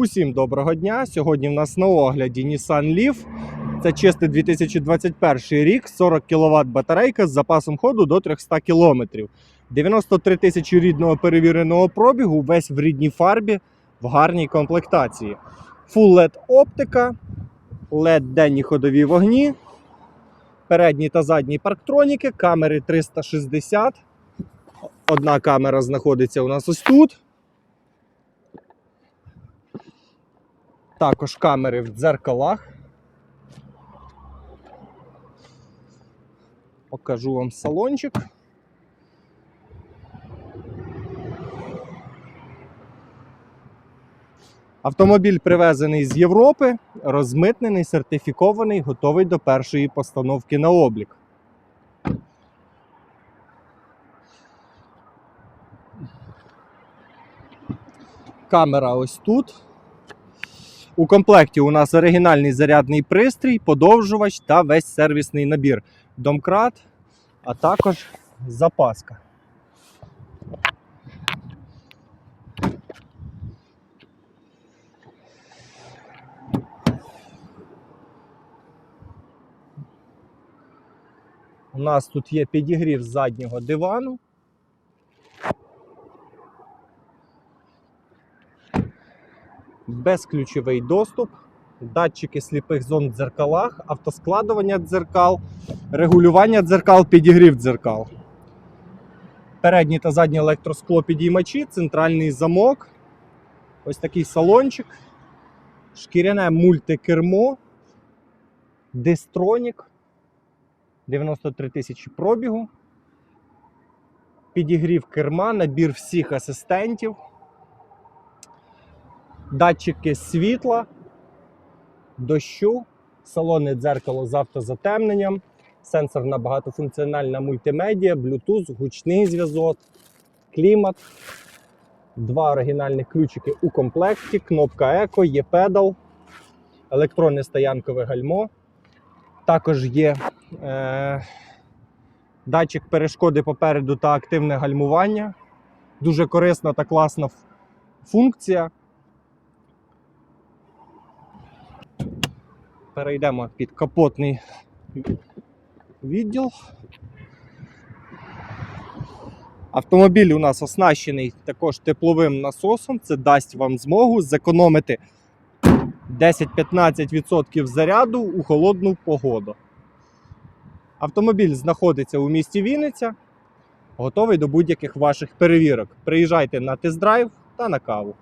Усім доброго дня! Сьогодні в нас на огляді Nissan Leaf. Це чистий 2021 рік, 40 кВт батарейка з запасом ходу до 300 км. 93 тисячі рідного перевіреного пробігу, весь в рідній фарбі, в гарній комплектації. Full LED оптика, LED денні ходові вогні, передні та задні парктроніки, камери 360. Одна камера знаходиться у нас ось тут. Також камери в дзеркалах. Покажу вам салончик. Автомобіль привезений з Європи, розмитнений, сертифікований, готовий до першої постановки на облік. Камера ось тут. У комплекті у нас оригінальний зарядний пристрій, подовжувач та весь сервісний набір. Домкрат, а також запаска. У нас тут є підігрів заднього дивану. Безключовий доступ, датчики сліпих зон в дзеркалах, автоскладування дзеркал, регулювання дзеркал, підігрів дзеркал. Передні та задні електроскло підіймачі, центральний замок. Ось такий салончик, шкіряне мультикермо, дистронік, 93 тисячі пробігу, підігрів керма, набір всіх асистентів датчики світла, дощу, салонне дзеркало з автозатемненням, сенсорна багатофункціональна мультимедіа, Bluetooth, гучний зв'язок, клімат, два оригінальних ключики у комплекті, кнопка еко, є педал, електронне стоянкове гальмо. Також є е, датчик перешкоди попереду та активне гальмування. Дуже корисна та класна функція. Перейдемо під капотний відділ. Автомобіль у нас оснащений також тепловим насосом. Це дасть вам змогу зекономити 10-15% заряду у холодну погоду. Автомобіль знаходиться у місті Вінниця, готовий до будь-яких ваших перевірок. Приїжджайте на тест-драйв та на каву.